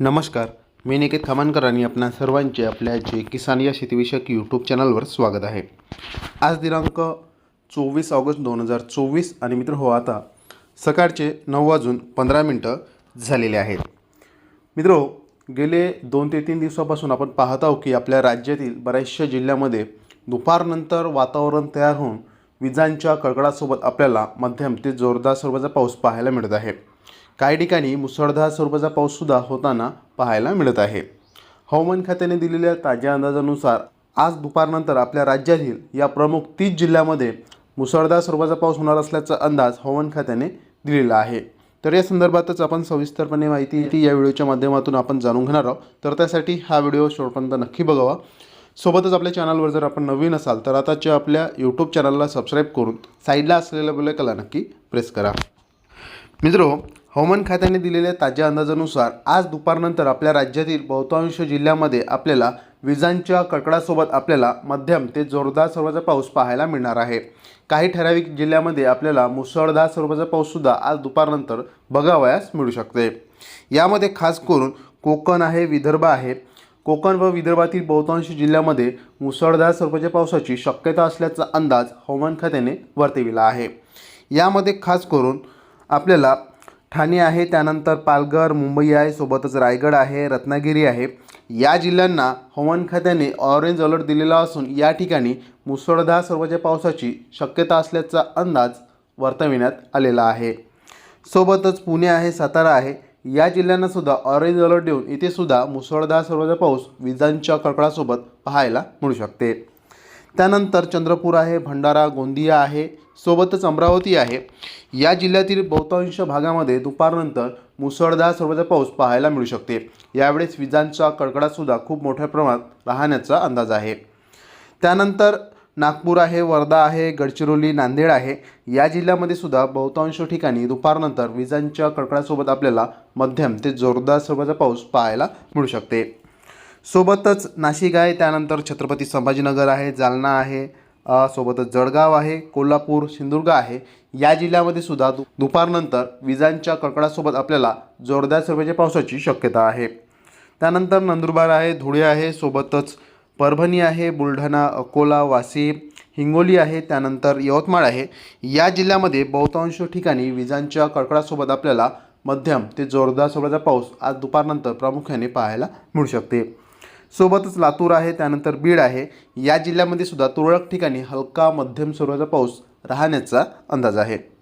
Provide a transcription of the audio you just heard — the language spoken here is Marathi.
नमस्कार मी निकेत खामानकर आणि आपणा सर्वांचे आपल्या जे किसान या शेतीविषयक यूट्यूब चॅनलवर स्वागत आहे. आज दिनांक चोवीस ऑगस्ट दोन हजार चोवीस आणि मित्र हो आता सकाळचे नऊ वाजून पंधरा मिनटं झालेले आहेत. मित्र हो, गेले दोन ते तीन दिवसापासून आपण पाहत आहोत की आपल्या राज्यातील बऱ्याचशा जिल्ह्यामध्ये दुपारनंतर वातावरण तयार होऊन विजांच्या कडकडासोबत आपल्याला मध्यम ते जोरदार स्वरूपाचा पाऊस पाहायला मिळत आहे. काही ठिकाणी मुसळधार स्वरूपाचा पाऊससुद्धा होताना पाहायला मिळत आहे. हवामान खात्याने दिलेल्या ताज्या अंदाजानुसार आज दुपारनंतर आपल्या राज्यातील या प्रमुख तीस जिल्ह्यामध्ये मुसळधार स्वरूपाचा पाऊस होणार असल्याचा अंदाज हवामान खात्याने दिलेला आहे. तर या संदर्भातच आपण सविस्तरपणे माहिती ती या व्हिडिओच्या माध्यमातून आपण जाणून घेणार आहोत. तर त्यासाठी हा व्हिडिओ शेवटपर्यंत नक्की बघावा. सोबतच आपल्या चॅनलवर जर आपण नवीन असाल तर आताच्या आपल्या यूट्यूब चॅनलला सबस्क्राईब करून साईडला असलेल्या बेलकला नक्की प्रेस करा. मित्रो हवामान खात्याने दिलेल्या ताज्या अंदाजानुसार आज दुपारनंतर आपल्या राज्यातील बहुतांश जिल्ह्यामध्ये आपल्याला विजांच्या कडकडासोबत आपल्याला मध्यम ते जोरदार स्वरूपाचा पाऊस पाहायला मिळणार आहे. काही ठराविक जिल्ह्यामध्ये आपल्याला मुसळधार स्वरूपाचा पाऊससुद्धा आज दुपारनंतर बघावयास मिळू शकते. यामध्ये खास करून कोकण आहे विदर्भ आहे. कोकण व विदर्भातील बहुतांश जिल्ह्यामध्ये मुसळधार स्वरूपाच्या पावसाची शक्यता असल्याचा अंदाज हवामान खात्याने वर्तविला आहे. यामध्ये खास करून आपल्याला ठाणे आहे त्यानंतर पालघर मुंबई आहे सोबतच रायगड आहे रत्नागिरी आहे. या जिल्ह्यांना हवामान खात्याने ऑरेंज अलर्ट दिलेला असून या ठिकाणी मुसळधार स्वरूपाच्या पावसाची शक्यता असल्याचा अंदाज वर्तविण्यात आलेला आहे. सोबतच पुणे आहे सातारा आहे या जिल्ह्यांना सुद्धा ऑरेंज अलर्ट देऊन इथे सुद्धा मुसळधार स्वरूपाचा पाऊस विजांच्या कडकडासोबत पाहायला मिळू शकते. त्यानंतर चंद्रपूर आहे भंडारा गोंदिया आहे सोबतच अमरावती आहे. या जिल्ह्यातील बहुतांश भागामध्ये दुपारनंतर मुसळधार स्वरूपाचा पाऊस पाहायला मिळू शकते. यावेळेस विजांचा कडकडासुद्धा खूप मोठ्या प्रमाणात राहण्याचा अंदाज आहे. त्यानंतर नागपूर आहे वर्धा आहे गडचिरोली नांदेड आहे. या जिल्ह्यामध्ये सुद्धा बहुतांश ठिकाणी दुपारनंतर विजांच्या कडकडासोबत आपल्याला मध्यम ते जोरदार स्वरूपाचा पाऊस पाहायला मिळू शकते. सोबतच नाशिक आहे त्यानंतर छत्रपती संभाजीनगर आहे जालना आहे सोबतच जळगाव आहे कोल्हापूर सिंधुदुर्ग आहे. या जिल्ह्यामध्ये सुद्धा दु दुपारनंतर विजांच्या कडकडासोबत आपल्याला जोरदार स्वरूपाच्या पावसाची शक्यता आहे. त्यानंतर नंदुरबार आहे धुळे आहे सोबतच परभणी आहे बुलढाणा अकोला वाशिम हिंगोली आहे त्यानंतर यवतमाळ आहे. या जिल्ह्यामध्ये बहुतांश ठिकाणी विजांच्या कडकडासोबत आपल्याला मध्यम ते जोरदार स्वरूपाचा पाऊस आज दुपारनंतर प्रामुख्याने पाहायला मिळू शकते. सोबतच लातूर आहे त्यानंतर बीड आहे. या जिल्ह्यामध्ये सुद्धा तुरळक ठिकाणी हलका मध्यम स्वरूपाचा पाऊस राहण्याचा अंदाज आहे.